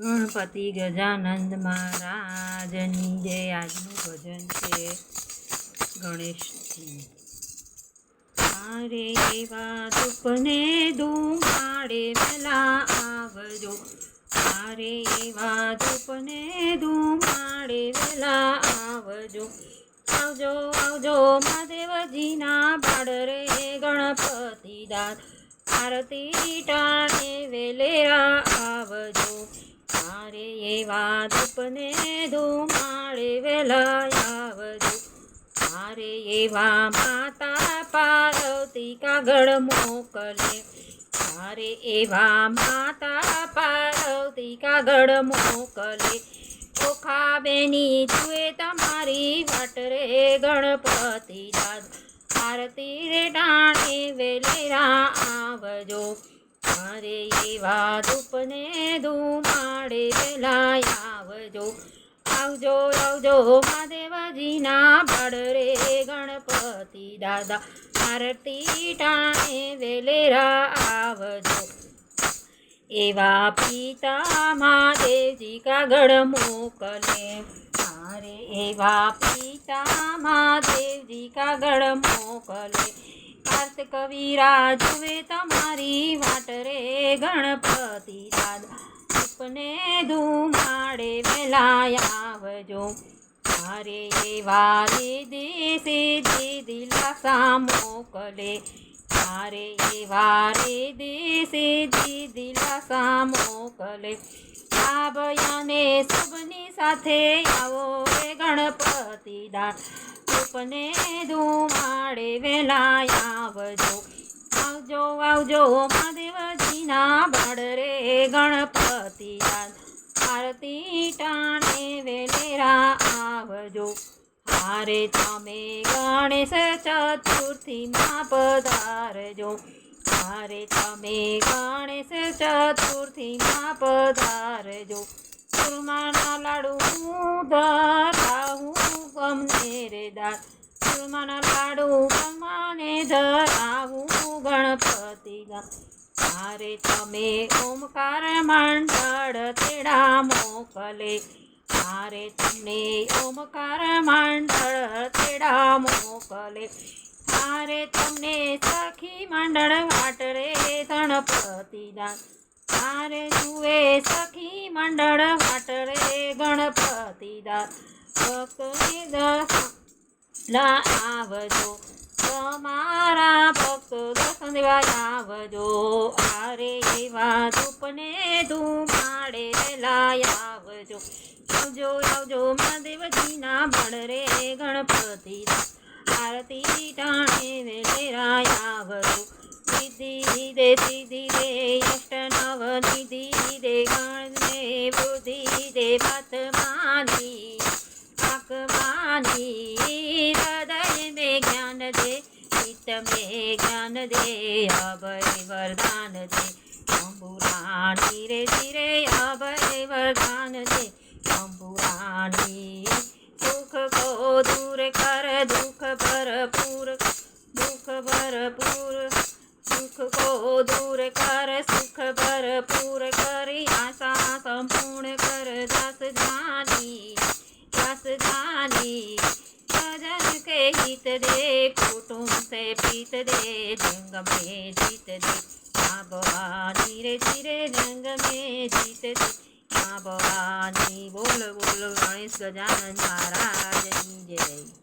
ગણપતિ ગજાનંદ મહારાજની જે આજનું ભજન છે ગણેશજી. મારે એવા દુઃખને ધૂમાડે વેલા આવજો. મારે એવા દુઃખને ધૂમાડે વેલા આવજો. આવજો આવજો, મહાદેવજીના બાળ રે ગણપતિ દાદ આરતી ટાણે વેલેરા આવજો. મારે એવા દુપને ધુમાડે વેલા આવજો. મારે એવા માતા પાર્વતી કાગળ મોકલે. મારે એવા માતા પાર્વતી કાગળ મોકલે. ચોખા બેની જુએ તમારી વાટ રે ગણપતિ દાદ આરતી રે ટાણે વેલેરા આવજો. મારે એવા ધૂપને ધુમાડે વેલા આવજો. આવજો આવજો મહાદેવજીના બળ રે ગણપતિ દાદા. આરતી ટાણે વેલેરા આવજો. એવા પિતા મહાદેવજી કાગળ મોકલે. મારે એવા પિતા મહાદેવજી કાગળ મોકલે. કવિરા જુએ તમારી વાટ રે ગણપતિ દાદા ઉપને ધુમાડે વેલાયાવજો મારે એવા દેશે દિલાસા મોકલે. મારે એવા દેશે દિલાસા મોકલે. આ બયાને સબની સાથે આવો રે ગણપતિ દા. ઉપને ધુમાડે વેલા આવજો. આવજો આવજો, મહાદેવજીના બળ રે ગણપતિ આરતી ટાણે વેલેરા આવજો. હારે તમે ગણેશ ચતુર્થીમાં પધારજો હારે તમે ગણેશ ચતુર્થીમાં પધારજો સુરમાના લાડુ ગમને રે દાદ સુરમાના લાડુ ગમાને ધરાવું ગણપતિ મારે તમે ઓમકાર મંડળ તેડા મોકલે. મારે તમને ઓમકાર મંડળ તેડા મોકલે. મારે તમને સખી મંડળ વાટ રે દાન જુએ સખી મંડળ વાટ ગણપતિ ભક્તની દર્શનલા આવજો. તમારા ભક્ત દર્શન આવજો આરે એવા ધૂપને ધુમાડે લાય આવજો. આવજો આવજો, મહાદેવજીના બળ રે ગણપતિ આરતી ટાણે વેલેરા આવજો. સીધી સિદ્ધિ દે અષ્ટ નિધિ દે ગણ દે બુદ્ધિ દે મતમાની આંખમાની હૃદય મે જ્ઞાન દે ચિત્ત મે જ્ઞાન દે, અભય વરદાન દે, અંબુરાણી રે ધીરે ખબર પૂર કરી, આશા સંપૂર્ણ કર, દાસ જાની દાસ જાની. ભજન કે હિત દે, કુટુંબ સે પીત દે, જંગ મે જીત દે. માં બવા ધીરે ધીરે જંગ મે જીત દે. માં બવાની બોલ બોલ ગણેશ ગજાનન મહારાજની જય.